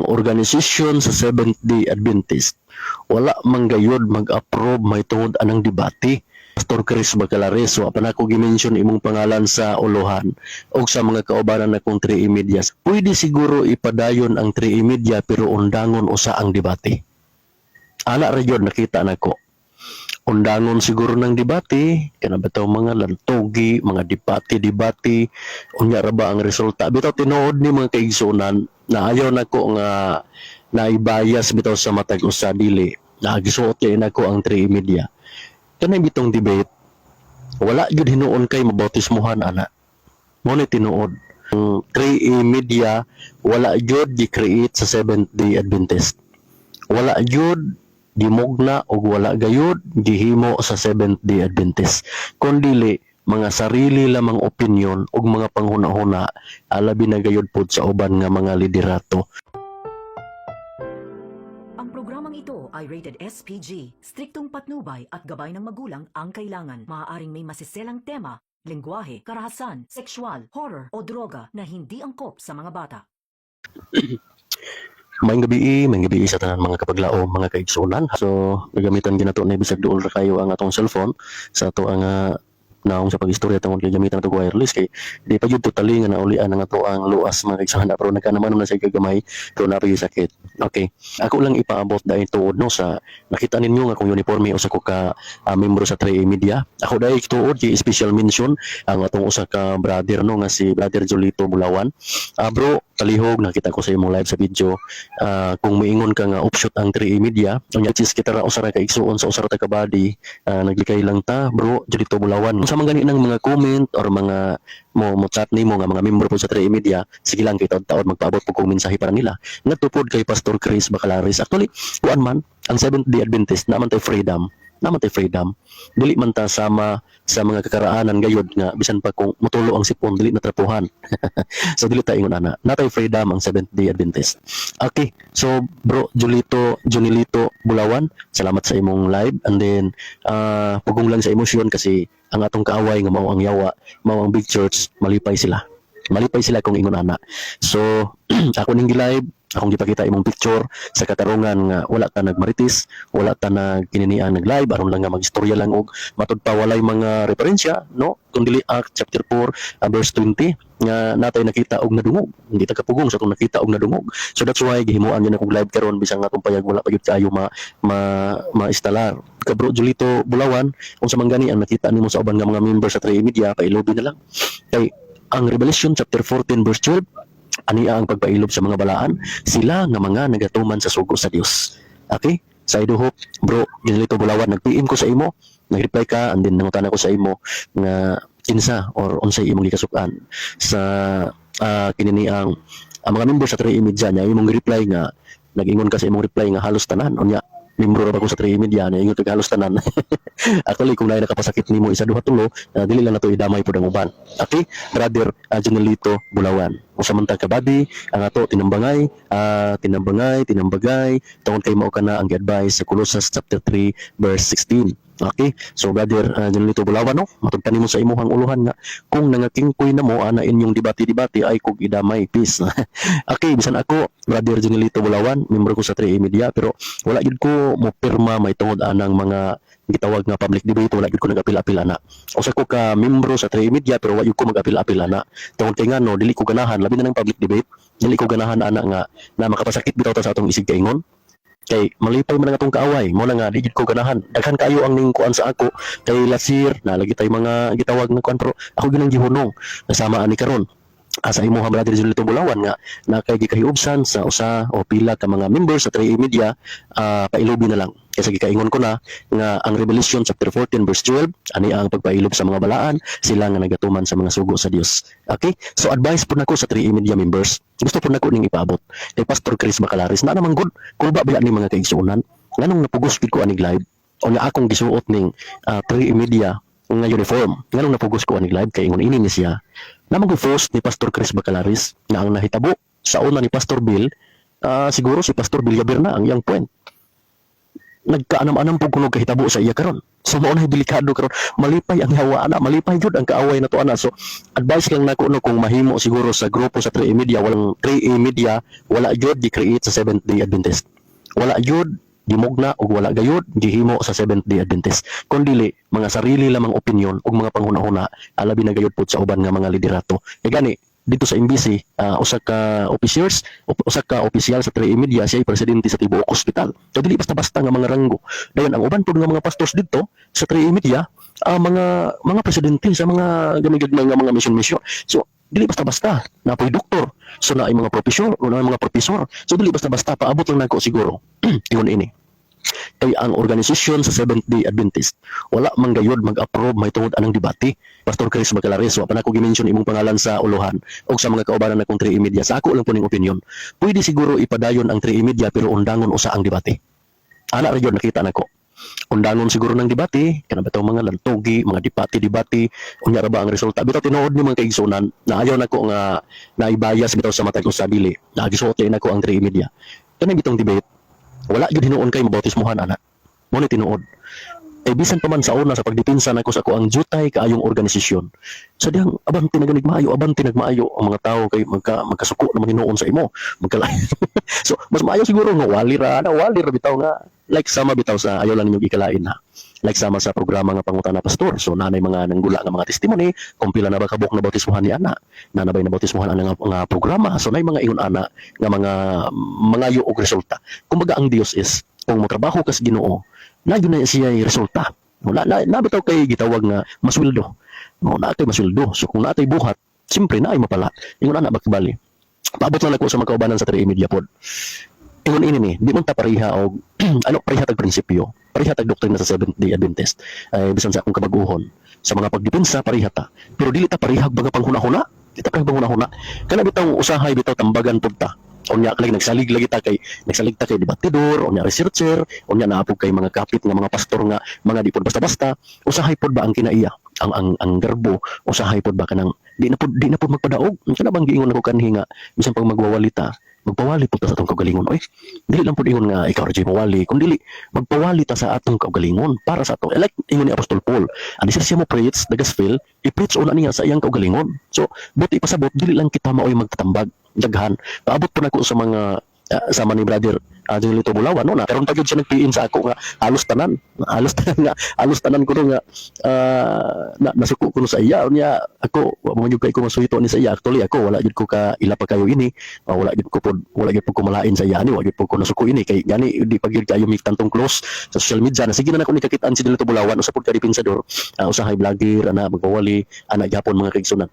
ang organisasyon sa Seventh-day Adventist wala manggayod mag-approve may tungod anang debate. Pastor Chris Bacalares, wa pa na ko gimension imong pangalan sa uluhan o sa mga kaubanan na kong 3 media. Pwede siguro ipadayon ang 3 media pero undangon usa ang debate. Ana ra gyud nakita nako. Undangon siguro ng debate, kana bitaw mga lantogi, mga debate-debate, unya ra ba ang resulta. Bitaw tinuod ni mga kaigsunan na ayaw nako nga naibayas bitaw sa matag usa dili. Nagisuot kay nako ang 3 media. Kanay bitong debate, wala gyud hinuon kay mabautismuhan ana. Mo ni tinuod. Ang 3 media wala gyud gi-create sa Seventh Day Adventist. Wala gyud gimugna og wala gayud gihimo sa Seventh Day Adventist. Kundili mga sarili lamang opinion ug mga panghuna-huna alabi na gayud pod sa uban nga mga liderato. Ang programang ito ay rated SPG. Striktong patnubay at gabay ng magulang ang kailangan. Maaaring may masiselang tema, lengguwahe, karahasan, sexual, horror o droga na hindi angkop sa mga bata. Maayong gabi, maayong gabi sa tanan mga kapaglao, mga kaigsunan. So, gagamitan ginato na bisag duol ra kayo ang atong cellphone sa ato ang ah, naong sa pagistorya tungod kay gamitan nato wireless kay di pa jud totally nga naulian ang ato ang luas mga kaigsunan pero nagkanaman na sa gagamay pero na pa gyud sakit. Okay. Ako lang ipaabot dahil tuod no sa nakita ninyo nga akong uniforme usa ko ka ah, membro sa 3 Media. Ako dahil tuod kay special mention ang atong usa ka brother no nga si brother Jolito Bulawan. Ah bro, kalihog nakita ko sa imong live sa video. Ah, kung moingon ka nga offshoot ang 3 media unya chis kita ra usara ka igsuon sa usara ta ka body. Uh, naglikay lang ta bro dito bulawan. Sa mga gani ng mga comment or mga mo mo chat nimo nga mga member po sa 3 media sige lang kay taon magpaabot po kong mensahe para nila. Ngatupod kay Pastor Chris Bacalaris actually kuan man ang Seventh Day Adventist naman tay freedom naman tay freedom. Dili man ta sama sa mga kakaraanan gayud nga bisan pa kung mutulo ang sipon dili na trapuhan. So dili ta ingon ana. Natay freedom ang Seventh Day Adventist. Okay, so bro Julito Junilito Bulawan, salamat sa imong live. And then uh, pugong lang sa emosyon kasi ang atong kaaway nga mao ang yawa, mao ang big church, malipay sila. Malipay sila kung ingon ana. So ako ning live akong gipakita imong picture sa katarungan nga wala ta nagmaritis, wala ta nagkininian nag-live aron lang nga magistorya lang og matud pa walay mga referensya, no? Kung dili Act chapter 4 uh, verse 20 nga natay nakita og nadungog. Hindi ta kapugong sa atong nakita og nadungog. So that's why gihimuan yun akong live karon bisang atong payag wala pa gyud kayo ma ma maistalar ka bro Julito Bulawan kung sa manggani ang nakita nimo sa uban nga mga member sa 3 media pailobi na lang. Kay ang Revelation chapter 14 verse 12 ani ang pagpailob sa mga balaan. Sila nga mga nagatuman sa sugo sa Dios okay? Sa I do hope bro Julito Bulawan nag-PM ko sa imo. Nag-reply ka and then nangutan ako sa imo nga kinsa or unsay imong gikasukan. Sa uh, kinini ang ang mga member sa 3 media niya imong reply nga nag-ingon ka sa imong reply nga halos tanan. Unya membro ra ko sa 3 media niya ingon kag halos tanan. Actually kung naay nakapasakit nimo isa duha tulo uh, dili lang nato idamay pud ang uban. Okay? Brother uh, Junelito Bulawan usa man ta ka body ang ato tinambangay ah, tinambangay tinambagay tungod kay mao kana ang advice sa Colossus chapter 3 verse 16 Okay? So brother uh, Junelito Bulawan no, matugtan nimo sa imuhang uluhan nga kung nangakingkoy na mo ana inyong debate-debate ay kog idamay peace. okay, bisan ako brother Junelito Bulawan, member ko sa 3A Media pero wala gid ko mo pirma may tungod anang mga gitawag nga public debate wala gid ko nag-apil-apil ana. Usa ko ka membro sa 3A Media pero gid ko mag-apil-apil ana. Tungod kay ngano dili ko ganahan labi na ng public debate, dili ko ganahan ana nga na makapasakit bitaw ta sa atong isig kaingon kay malipay man ang atong kaaway. Mo na nga di ko ganahan. Daghan kayo ang ning kuan sa ako. Kay lasir na lagi tay mga gitawag nga kuan pero ako ginang gihunong. Nasama ani karon asa imo ha brother Julito Bulawan nga na kay gikahiubsan sa usa o pila ka mga members sa 3A Media ah, pailobi na lang. Kasi gikaingon ko na nga ang Revelation chapter 14 verse 12 ani ang pagpailob sa mga balaan sila nga nagatuman sa mga sugo sa Dios okay? So advice po nako sa 3A Media members. Gusto po nako ning ipaabot. Kay Pastor Chris Bacalaris na naman good. Kulba ba ni mga kaigsuonan nganong napugos gid ko anig live o nga akong gisuot ning uh, 3A Media nga uniform nganong napugos ko anig live kay ingon ini ni siya namang ko first ni Pastor Chris Bacalaris na ang nahitabo sa una ni Pastor Bill ah, siguro si Pastor Bill Gaber na ang iyang point nagkaanam-anam po kuno kahitabo sa iya karon. So mao na delikado karon. Malipay ang hawa ana, malipay jud ang kaaway na to ana. So advice lang nako no kung mahimo siguro sa grupo sa 3A Media, walang 3A Media, wala jud gi-create sa Seventh Day Adventist. Wala jud gimugna ug wala gayud gihimo sa Seventh Day Adventist. Kun dili mga sarili lamang opinion ug mga panghuna-huna alabi na gayud pud sa uban nga mga liderato. Kay gani dito sa MBC, ah, usa ka officers, op- usa ka opisyal sa 3A Media, siya presidente sa Tibuok Hospital. So dili basta-basta nga mga ranggo. Dayon ang uban pud nga mga pastors dito sa 3A Media, ah, mga mga presidente sa mga gamigagmay nga mga mission-mission. So dili basta-basta. Na po'y doktor. So na ay mga profesor o na mga profesor. So dili basta-basta. Paabot lang nako siguro. Ingon ini. Kay ang organisasyon sa Seventh Day Adventist wala man gayud mag-approve may tungod anang debate. Pastor Chris Bacalares wa pa na ko gimension imong pangalan sa uluhan o sa mga kaubanan na kong 3 media. Sa ako lang po ning opinion. Pwede siguro ipadayon ang 3 media pero undangon usa ang debate. Ana ra yun nakita nako undangon siguro ng debate kana ba mga lantogi mga debate-debate unya ra ba ang resulta? Bitaw tinuod ni mga kaigsunan na ayaw nako nga naibayas bitaw sa matag sa dili. Nagisuot na nako ang 3 media. Kana bitong debate wala gyud hinuon kay mabautismohan ana. Mo ni tinuod eh bisan pa man sa una sa pagdipinsa nako sa ko ang jutay kaayong organisasyon. Sa dihang abanti naganig maayo abanti nagmaayo ang mga tao kay magka magkasuko naman hinuon sa imo. Magkalain so mas maayo siguro nga wali ra na wali ra bitaw nga. Like sama bitaw sa ayaw lang ninyong ikalain ha. Like sama sa programa nga pangutan na pastor. So nanay mga nanggula nga mga testimony kung pila na ba kabuk na bautismohan ni ana na nabay na bautismohan ana nga, nga programa. So nay mga ingon ana nga mga mga og resulta. Kumbaga ang Dios is kung motrabaho ka sa Ginoo na yun na siya resulta. Wala na, na bitaw kay gitawag nga masweldo. No na kay masweldo. So kung natay buhat siyempre na ay mapala. Ingon ana bakbali. Paabot lang ako sa mga kaubanan sa 3 media pod. Ingon ini ni di man ta pareha og ano pareha tag prinsipyo? Pareha tag doktrina sa Seventh Day Adventist. Ay bisan sa akong kabaguhon. Sa mga pagdepensa pareha ta. Pero dili ta pareha mga panghuna-huna. Di ta pareha panghuna-huna. Kana bitaw usahay bitaw tambagan pud ta unya kay nagsalig lagi ta kay nagsalig ta kay debatidor unya researcher unya naapog kay mga kapit nga mga pastor nga mga di pud basta-basta. Usahay pud ba ang kinaiya ang ang ang garbo? Usahay pud ba kanang di na pud di na pud magpadaog? Kana bang giingon ako kanhi nga bisan pag magwawalita magpawali po ta sa atong kaugalingon oy. Dili lang pud ingon nga ikaw ra mawali kung dili magpawali ta sa atong kaugalingon para sa ato like ingon ni Apostol Paul. Ani siya mo preach the gospel i-preach una niya sa iyang kaugalingon. So buti pasabot dili lang kita maoy magtatambag daghan. Paabot po nako sa mga ah, sama ni brother uh, Julito Bulawan no na. Karon pa siya nagpiin sa ako nga halos tanan halos tanan nga halos tanan ko nga ah, na, nasuko ko sa iya. Unya ako mo gyud kay ko masuhito ni sa iya. Actually ako wala gyud ko ka ila pa kayo ini. Ah, wala gyud ko pod wala gyud po ko malain sa iya ni wala gyud po ko nasuko ini. Kay gani di pa gyud kayo mig tantong close sa social media na. Sige na nako ni kakitaan si Julito Bulawan usa pod ka dipinsador uh, usahay vlogger ana magwawali ana gyapon mga kaigsunan.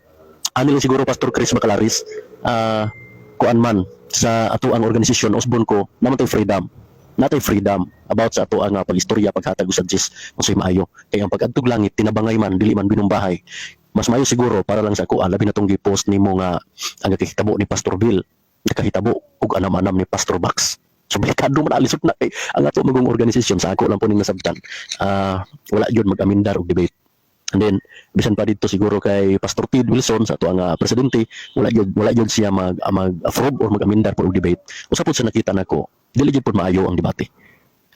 Lang siguro Pastor Chris Macalaris ah kuan man sa ato ang organisasyon Osborne ko naman tay freedom. Natay freedom about sa ato ang uh, pagistorya paghatag sa Diyos unsay maayo. Kay ang pag-adtog langit tinabangay man dili man binumbahay. Mas maayo siguro para lang sa ah, labi na tong gi-post nimo nga ang nakahitabo ni Pastor Bill. Nakahitabo ug anam-anam ni Pastor Bax. So delikado man alisod na kay ang ato magong organisasyon sa ako lang po ning nasabtan. Ah wala yun mag-amindar og debate. And then bisan pa dito siguro kay Pastor Pete Wilson sa ato ang ah, presidente wala gyud wala gyud siya mag ah, mag-approve or mag-amindar por og debate. Usa pod sa nakita nako dili gyud pod maayo ang debate.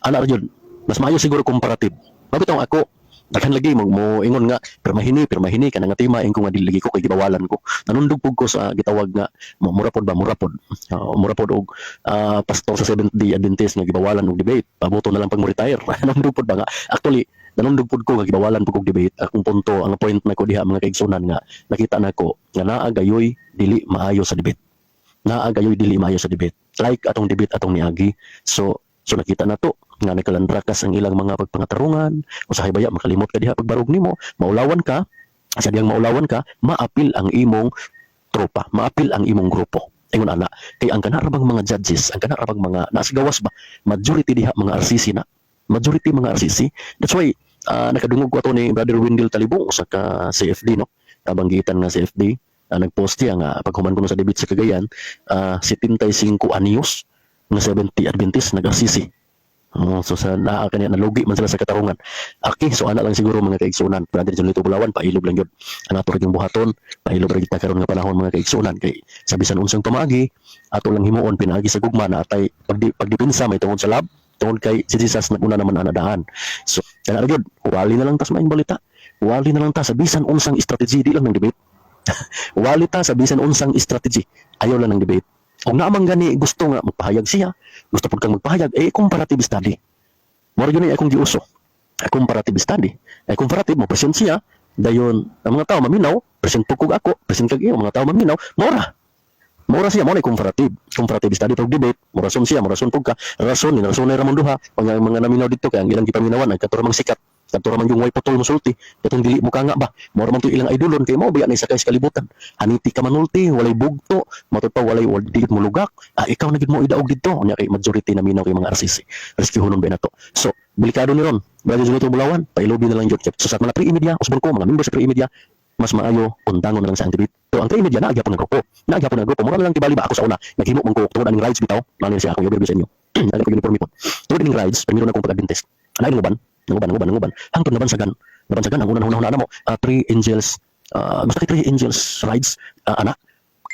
Ana ra gyud mas maayo siguro comparative. Mabitaw ako daghan lagi mo, mo ingon nga permahini permahini kana nga tema ingko nga dili ko kay gibawalan ko. Nanundog pud ko sa gitawag nga mura pod ba mura pod. Ah, mura pod og ah, pastor sa Seventh Day Adventist nga gibawalan og debate. Pabuto na lang pag mo retire. Nanundog pod ba nga actually nanundog pud ko nga gibawalan pud og debate. Akong punto ang point na ko diha mga kaigsunan nga nakita nako nga naa gayoy dili maayo sa debate. Naa gayoy dili maayo sa debate. Like atong debate atong niagi. So so nakita na to nga nakalandrakas ang ilang mga pagpangatarungan usahay baya makalimot ka diha pagbarog nimo maulawan ka sa diyang maulawan ka maapil ang imong tropa maapil ang imong grupo ingon ana kay ang kanarabang mga judges ang kanarabang mga nasa gawas ba majority diha mga RCC na majority mga RCC that's why ah, nakadungog ko ato ni brother Wendell Talibong usa ka CFD no kabanggitan nga CFD ah, nagpost siya nga paghuman ko sa debate sa Cagayan ah 75 anyos nga 70 Adventist nag-RCC Oh, so sa naa kanya nalugi man sila sa katarungan. Okay, so ana lang siguro mga kaigsunan. Brother John Lito Bulawan, pailog lang yun. Ana to yung buhaton, pailog ra kita karon nga panahon mga kaigsunan kay sa bisan unsang pamagi, ato lang himuon pinaagi sa gugma na atay pagdi, pagdipinsa may tungod sa lab, tungod kay si Jesus naguna naman ana daan so kana gyud wali na lang ta sa maing balita. Wali na lang ta sa bisan unsang strategy. Di lang ng debate. Wali ta sa bisan unsang strategy. Ayaw lang ng debate. Kung naamang gani gusto nga magpahayag siya gusto pud kang magpahayag eh comparative study. Mo gyud ay akong giuso. Comparative study. Ay comparative mo present siya. Dayon ang mga tao maminaw present pud kog ako present kag iyo mga tao maminaw mora Mura siya mo na comparative. Comparative study tog debate. Mura son siya, mura son pug ka. Rason ni rason ni ramon duha. Pag ang mga naminaw dito kay ang ilang gipaminawan nagkatura mang sikat. Katura man yung way putol mo sulti. Katong dili mo nga ba. Mura man to ilang idolon kay mo biya na sakay sa kalibutan. Haniti ka manulti, walay bugto, pa walay wal mo lugak. Ah, ikaw na gid mo idaog dito. Nya kay majority na minaw kay mga RCC. Rescue hunon ba na to. So, delikado ni ron. Brother Junito Bulawan, pailobi na lang yun. So, sa mga pre-media, usbon ko, mga members pre-media, mas maayo undangon na lang sa activity. Ang trade media na agyapon ng grupo. Na agyapon ng grupo. Mura na lang tibali ba ako sa una. Naghimo man ko tungod aning rides bitaw. Nani siya ako yung sa inyo. Ano ko uniform ipon. Tungod aning rides, primero na kong pag-adventist. Ano yung uban? Nanguban, nanguban, nanguban. Hangtod naban sa gan. Naban sa gan ang unang hunahuna na mo. ah, three angels. Uh, basta three angels rides. ah, anak.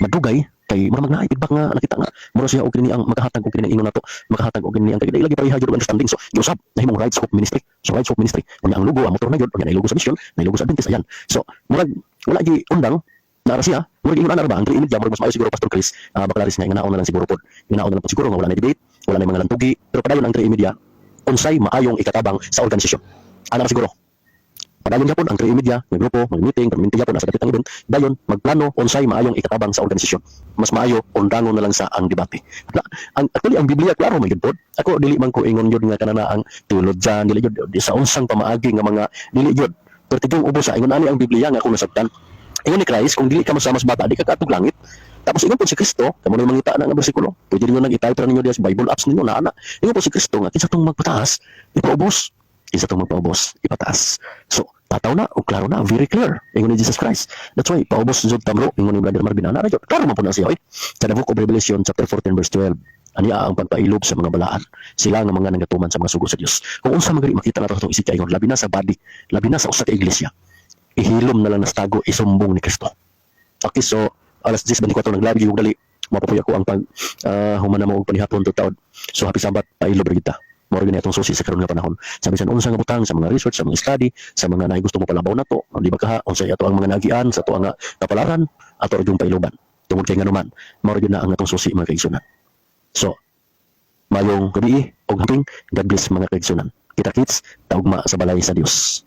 Madugay kay mura magnaay feedback nga nakita nga mura siya og kini ang makahatag og kini ingon nato makahatag og kini ang kay lagi pareha jud understanding so giusab nahimong rides hope ministry so rides hope ministry unya ang logo ang motor na jud unya na logo sa mission na logo sa Adventist ayan so murag wala gi undang nara siya murag ingon ana ba ang triimid murag mas maayo siguro pastor Chris uh, bakalaris nga inganaon na lang siguro pod inganaon na lang pod siguro nga wala na debate wala na mga lantugi pero padayon ang triimid unsay maayong ikatabang sa organisasyon ana siguro Padayon gyapon ang 3 media, may grupo, may meeting, perminti gyapon nasa dapit ang event. Dayon magplano unsay maayong ikatabang sa organisasyon. Mas maayo undangon na lang sa ang debate. Na, ang actually ang Biblia klaro may pod. Ako dili man ko ingon yun nga kanana ang teologyan, dili yun sa unsang pamaagi nga mga dili yun. Pero tigong ubo sa ingon ani ang Biblia nga kung nasabtan. Ingon ni Christ kung dili ka mas bata di ka katog langit. Tapos ingon po si Kristo, kamo na mangita na nga bersikulo. Pwede niyo nang i-type ninyo diya sa Bible apps ninyo na ana. Ingon po si Kristo nga kinsa tong magpataas, ipaubos. Kinsa tong magpaubos, ipataas. So, tataw na o klaro na very clear ingon ni Jesus Christ that's why paubos jud tamro ingon ni brother Marvin ana jud klaro man po na siya oy sa book of Revelation chapter 14 verse 12 ani ang pagpailob sa mga balaan sila nga mga nangatuman sa mga sugo sa Dios kung unsa magari makita nato itong isika ingon labi na sa body labi na sa usa ka iglesia ihilom na lang nas tago isumbong ni Kristo. Okay so alas 10:24 naglabi yung dali. Mapapuy ako ang pag uh, humana mo og panihapon to taon so happy sabat pailob ra kita mo rin itong susi sa karon nga panahon. Sa bisan unsa nga butang sa mga research sa mga study sa mga naay gusto mo palabaw na to di ba kaha unsay ato ang mga nagian sa ato ang kapalaran ato yung pailoban tungod kay nga naman mo rin na ang atong susi mga kaigsunan. So mayong gabi og haping God bless mga kaigsunan. Kita kits taugma sa balay sa Dios